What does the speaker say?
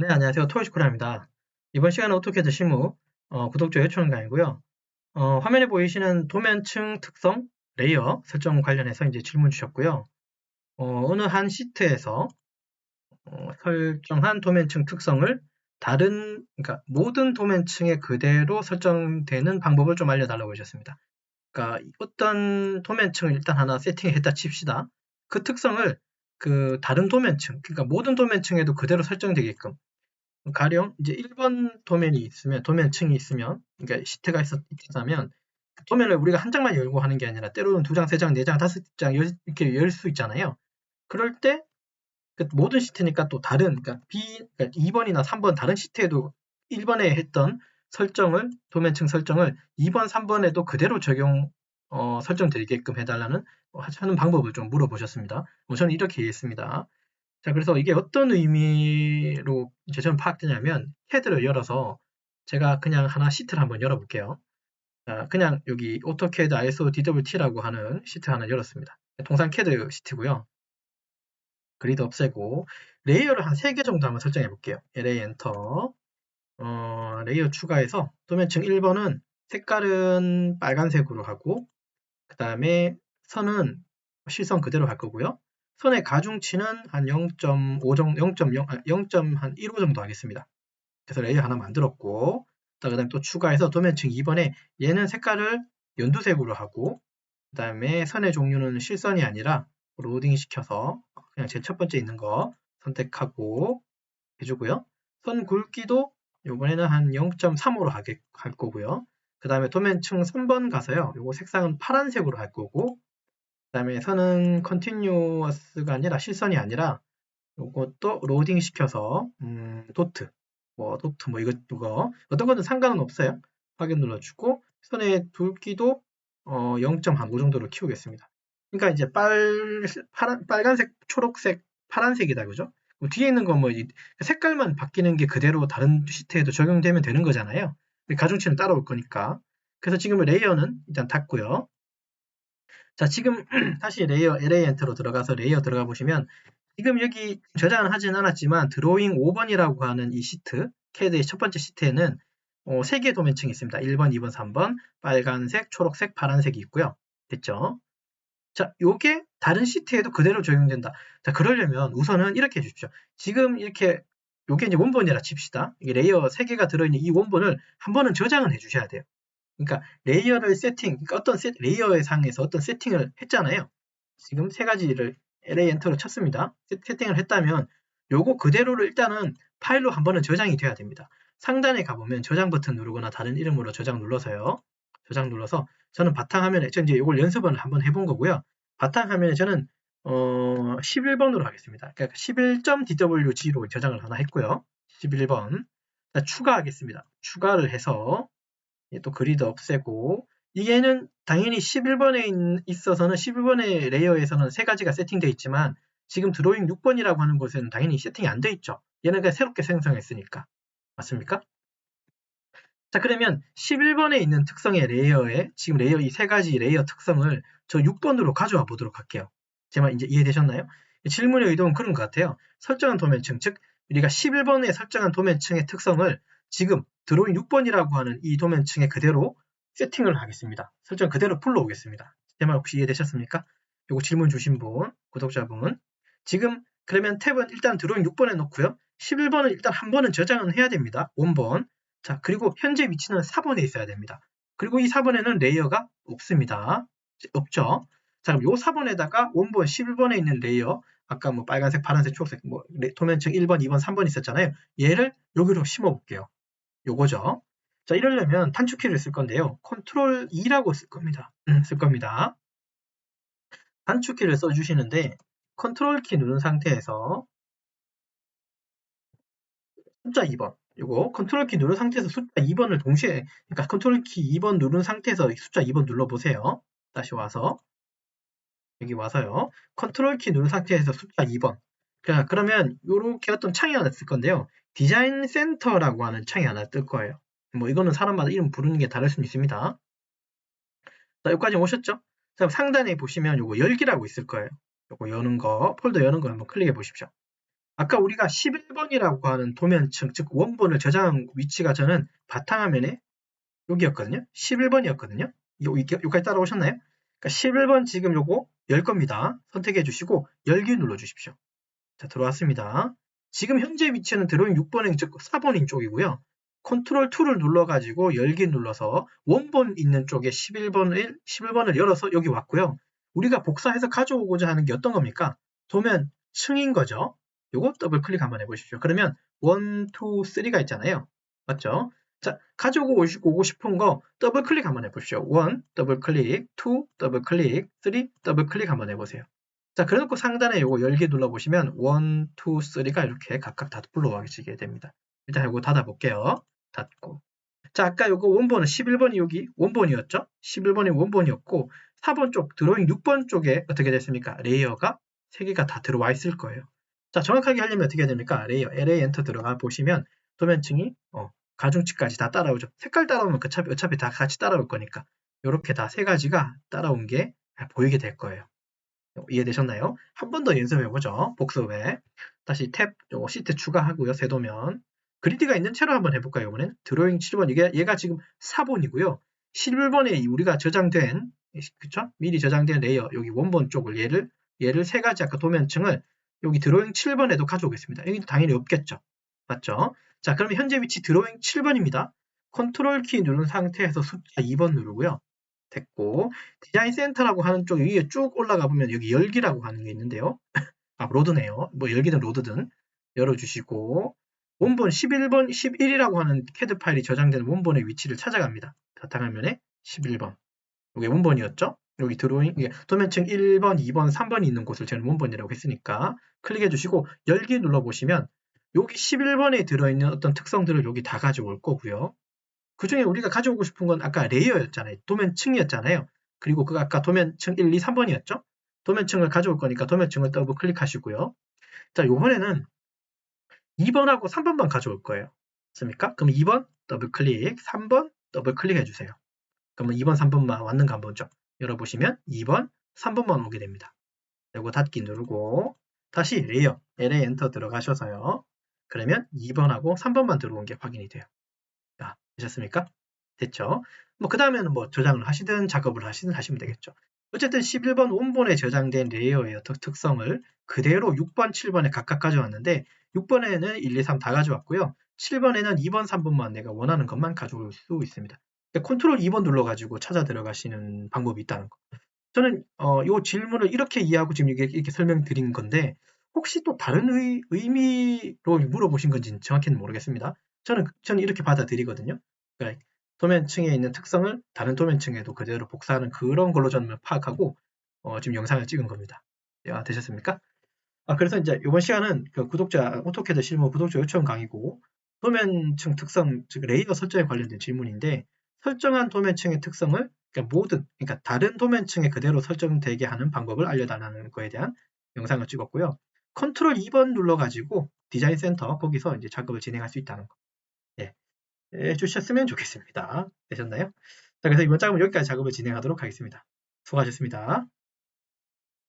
네, 안녕하세요. 토요시코라입니다. 이번 시간은 오토캐드 실무 어, 구독자 요청 강의고요. 어, 화면에 보이시는 도면층 특성, 레이어 설정 관련해서 이제 질문 주셨고요. 어, 느한 시트에서 어, 설정한 도면층 특성을 다른, 그러니까 모든 도면층에 그대로 설정되는 방법을 좀 알려달라고 하셨습니다. 그러니까 어떤 도면층을 일단 하나 세팅했다 칩시다. 그 특성을 그 다른 도면층, 그러니까 모든 도면층에도 그대로 설정되게끔 가령 이제 1번 도면이 있으면 도면층이 있으면 그러니까 시트가 있었, 있다면 그 도면을 우리가 한 장만 열고 하는 게 아니라 때로는 두 장, 세 장, 네 장, 다섯 장 이렇게 열 수 있잖아요. 그럴 때 그 모든 시트니까 또 다른 그러니까 B 그러니까 2번이나 3번 다른 시트에도 1번에 했던 설정을 도면층 설정을 2번, 3번에도 그대로 적용 어, 설정되게끔 해달라는 하는 방법을 좀 물어보셨습니다. 뭐 저는 이렇게 이해했습니다. 자, 그래서 이게 어떤 의미로 이제 저는 파악되냐면 캐드를 열어서 제가 그냥 하나 시트를 한번 열어볼게요. 자, 그냥 여기 오토캐드 ISO DWT라고 하는 시트 하나 열었습니다. 동산 캐드 시트고요. 그리드 없애고 레이어를 한 3개 정도 한번 설정해 볼게요. LA 엔터 어, 레이어 추가해서 도면층 1번은 색깔은 빨간색으로 하고 그 다음에 선은 실선 그대로 할 거고요. 선의 가중치는 한 0.5 정도, 0.0, 0.15 정도 하겠습니다. 그래서 레이어 하나 만들었고, 그 다음에 또 추가해서 도면층 2번에 얘는 색깔을 연두색으로 하고, 그 다음에 선의 종류는 실선이 아니라 로딩 시켜서 그냥 제일 첫 번째 있는 거 선택하고 해주고요. 선 굵기도 이번에는 한 0.35로 하게 할 거고요. 그 다음에 도면층 3번 가서요. 요거 색상은 파란색으로 할 거고, 그 다음에 선은 컨티뉴어스가 아니라 실선이 아니라 이것도 로딩 시켜서 음, 도트 뭐 도트 뭐 이거 이거 어떤 거는 상관은 없어요. 확인 눌러주고 선의 굵기도 어, 0.5 정도로 키우겠습니다. 그러니까 이제 빨 파란 빨간색, 초록색, 파란색이다 그죠? 뭐 뒤에 있는 건 뭐 색깔만 바뀌는 게 그대로 다른 시트에도 적용되면 되는 거잖아요. 가중치는 따라올 거니까. 그래서 지금 레이어는 일단 닫고요. 자, 지금 다시 레이어 LA 엔터로 들어가서 레이어 들어가 보시면 지금 여기 저장은 하진 않았지만 드로잉 5번이라고 하는 이 시트, 캐드의 첫 번째 시트에는 어, 3개의 도면층이 있습니다. 1번, 2번, 3번, 빨간색, 초록색, 파란색이 있고요. 됐죠? 자, 요게 다른 시트에도 그대로 적용된다. 자, 그러려면 우선은 이렇게 해주십시오. 지금 이렇게 요게 이제 원본이라 칩시다. 이 레이어 3개가 들어있는 이 원본을 한 번은 저장은 해주셔야 돼요. 그러니까 레이어를 세팅, 그러니까 어떤 세, 레이어의 상에서 어떤 세팅을 했잖아요. 지금 세 가지를 LA 엔터로 쳤습니다. 세팅을 했다면 요거 그대로를 일단은 파일로 한 번은 저장이 돼야 됩니다. 상단에 가보면 저장 버튼 누르거나 다른 이름으로 저장 눌러서요. 저장 눌러서 저는 바탕화면에 저 이제 이걸 연습을 한번 해본 거고요. 바탕화면에 저는 어 11번으로 하겠습니다. 그러니까 11.dwg로 저장을 하나 했고요. 11번 추가하겠습니다. 추가를 해서 또 그리드 없애고 이게는 당연히 11번에 있어서는 11번의 레이어에서는 세 가지가 세팅되어 있지만 지금 드로잉 6번이라고 하는 곳에는 당연히 세팅이 안 돼 있죠. 얘는 그냥 새롭게 생성했으니까. 맞습니까? 자 그러면 11번에 있는 특성의 레이어에 지금 레이어 이 세 가지 레이어 특성을 저 6번으로 가져와 보도록 할게요. 제 말 이제 이해되셨나요? 질문의 의도는 그런 것 같아요. 설정한 도면층, 즉 우리가 11번에 설정한 도면층의 특성을 지금 드로잉 6번이라고 하는 이 도면층에 그대로 세팅을 하겠습니다. 설정 그대로 불러오겠습니다. 제 말 혹시 이해되셨습니까? 요거 질문 주신 분, 구독자분. 지금 그러면 탭은 일단 드로잉 6번에 놓고요. 11번은 일단 한 번은 저장은 해야 됩니다. 원번. 자, 그리고 현재 위치는 4번에 있어야 됩니다. 그리고 이 4번에는 레이어가 없습니다. 없죠. 자, 그럼 요 4번에다가 원본 11번에 있는 레이어, 아까 뭐 빨간색, 파란색, 초록색, 뭐 도면층 1번, 2번, 3번 있었잖아요. 얘를 여기로 심어 볼게요. 요거죠. 자, 이러려면 단축키를 쓸 건데요. 컨트롤 E라고 쓸 겁니다. 음, 쓸 겁니다. 단축키를 써주시는데 컨트롤 키 누른 상태에서 숫자 2번 요거 컨트롤 키 누른 상태에서 숫자 2번을 동시에 그러니까 컨트롤 키 2번 누른 상태에서 숫자 2번 눌러보세요. 다시 와서 여기 와서요. 컨트롤 키 누른 상태에서 숫자 2번 자, 그러면 이렇게 어떤 창이 하나 쓸 건데요. 디자인 센터라고 하는 창이 하나 뜰 거예요. 뭐 이거는 사람마다 이름 부르는 게 다를 수 있습니다. 자, 여기까지 오셨죠? 자, 상단에 보시면 요거 열기라고 있을 거예요. 요거 여는 거, 폴더 여는 거 한번 클릭해 보십시오. 아까 우리가 11번이라고 하는 도면층, 즉 원본을 저장한 위치가 저는 바탕화면에 여기였거든요. 11번이었거든요. 여기까지 따라오셨나요? 그러니까 11번 지금 요거 열 겁니다. 선택해 주시고 열기 눌러 주십시오. 자, 들어왔습니다. 지금 현재 위치는 드로잉 6번행 즉 4번인 쪽이고요. 컨트롤 2를 눌러가지고 열기 눌러서 원본 있는 쪽에 11번을, 11번을 열어서 여기 왔고요. 우리가 복사해서 가져오고자 하는 게 어떤 겁니까? 도면 층인 거죠. 요거 더블 클릭 한번 해보십시오. 그러면 1, 2, 3가 있잖아요. 맞죠? 자, 가져오고 오고 싶은 거 더블 클릭 한번 해보십시오. 1, 더블 클릭, 2, 더블 클릭, 3, 더블 클릭 한번 해보세요. 자, 그래놓고 상단에 요거 열기 눌러보시면 1, 2, 3가 이렇게 각각 다 불러와지게 됩니다. 일단 요거 닫아볼게요. 닫고. 자, 아까 요거 원본은 11번이 여기 원본이었죠? 11번이 원본이었고 4번 쪽 드로잉 6번 쪽에 어떻게 됐습니까? 레이어가 3개가 다 들어와 있을 거예요. 자, 정확하게 하려면 어떻게 해야 됩니까? 레이어, LA 엔터 들어가 보시면 도면층이 어, 가중치까지 다 따라오죠. 색깔 따라오면 어차피, 어차피 다 같이 따라올 거니까 이렇게 다 세 가지가 따라온 게 보이게 될 거예요. 이해되셨나요? 한 번 더 연습해보죠. 복습에 다시 탭, 요거 시트 추가하고요. 세도면 그리드가 있는 채로 한번 해볼까요? 이번엔 드로잉 7번 이게 얘가 지금 4번이고요. 11번에 우리가 저장된 그쵸? 미리 저장된 레이어 여기 원본 쪽을 얘를 얘를 세 가지 아까 도면층을 여기 드로잉 7번에도 가져오겠습니다. 여기도 당연히 없겠죠. 맞죠? 자, 그러면 현재 위치 드로잉 7번입니다. 컨트롤 키 누른 상태에서 숫자 2번 누르고요. 됐고 디자인 센터라고 하는 쪽 위에 쭉 올라가 보면 여기 열기라고 하는 게 있는데요. 아, 로드네요. 뭐 열기든 로드든 열어주시고 원본 11번, 11이라고 하는 캐드 파일이 저장된 원본의 위치를 찾아갑니다. 바탕화면에 11번. 이게 원본이었죠? 여기 드로잉, 이게 도면층 1번, 2번, 3번이 있는 곳을 저는 원본이라고 했으니까 클릭해 주시고 열기 눌러 보시면 여기 11번에 들어있는 어떤 특성들을 여기 다 가져올 거고요. 그 중에 우리가 가져오고 싶은 건 아까 레이어였잖아요. 도면층이었잖아요. 그리고 그 아까 도면층 1, 2, 3번이었죠? 도면층을 가져올 거니까 도면층을 더블 클릭하시고요. 자, 요번에는 2번하고 3번만 가져올 거예요. 맞습니까? 그럼 2번 더블 클릭, 3번 더블 클릭해 주세요. 그러면 2번, 3번만 왔는가 한번 보죠. 열어보시면 2번, 3번만 오게 됩니다. 그리고 닫기 누르고 다시 레이어, LA 엔터 들어가셔서요. 그러면 2번하고 3번만 들어온 게 확인이 돼요. 자, 되셨습니까? 됐죠? 뭐, 그 다음에는 뭐 저장을 하시든 작업을 하시든 하시면 되겠죠. 어쨌든 11번 원본에 저장된 레이어의 특성을 그대로 6번, 7번에 각각 가져왔는데 6번에는 1, 2, 3 다 가져왔고요. 7번에는 2번, 3번만 내가 원하는 것만 가져올 수 있습니다. 컨트롤 2번 눌러가지고 찾아 들어가시는 방법이 있다는 거. 저는 어, 이 질문을 이렇게 이해하고 지금 이렇게, 이렇게 설명드린 건데 혹시 또 다른 의, 의미로 물어보신 건지 는 정확히는 모르겠습니다. 저는 저는 이렇게 받아들이거든요. 그러니까 도면층에 있는 특성을 다른 도면층에도 그대로 복사하는 그런 걸로 저는 파악하고 어, 지금 영상을 찍은 겁니다. 야, 되셨습니까? 아, 그래서 이제 이번 시간은 그 구독자 오토캐드 실무 구독자 요청 강의고 도면층 특성, 즉 레이어 설정에 관련된 질문인데 설정한 도면층의 특성을 그러니까 모든, 그러니까 다른 도면층에 그대로 설정되게 하는 방법을 알려달라는 거에 대한 영상을 찍었고요. 컨트롤 2번 눌러가지고 디자인 센터 거기서 이제 작업을 진행할 수 있다는 거. 예. 해주셨으면 좋겠습니다. 되셨나요? 자, 그래서 이번 작업은 여기까지 작업을 진행하도록 하겠습니다. 수고하셨습니다.